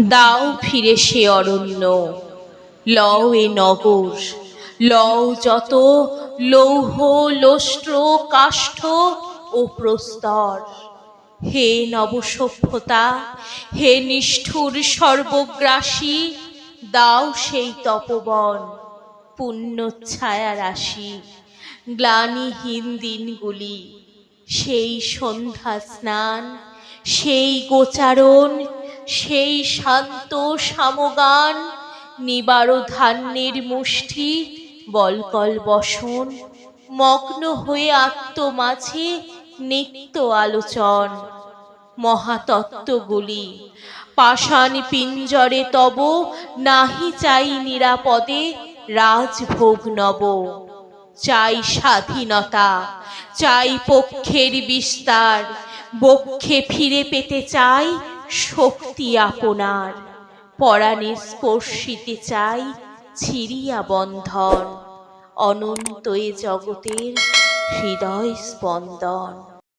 দাও ফিরে সে অরণ্য। লও এ নগর, লও যত লৌহ লোষ্ট্র কাষ্ঠ ও প্রস্তর। হে নবসভ্যতা, হে নিষ্ঠুর সর্বগ্রাসী, দাও সেই তপবন, পুণ্য ছায়া রাশি, গ্লানিহীন দিনগুলি। সেই সন্ধ্যা স্নান, সেই গোচারণ সেই শান্ত সামগান নিবার ধান্যের মুষ্টি, বলকল বসন, মগ্ন হয়ে আত্মমাঝে নিত্য আলোচন। মহাতত্ত্বগুলি, পাষাণ পিঞ্জরে তব, নাহি চাই নিরাপদে রাজভোগ নব। চাই স্বাধীনতা, চাই পক্ষের বিস্তার, বক্ষে ফিরে পেতে চাই শক্তি আপনার। পরাণে স্পর্শিতে চাই ছিড়িয়া বন্ধন। অনন্ত এ জগতের হৃদয় স্পন্দন।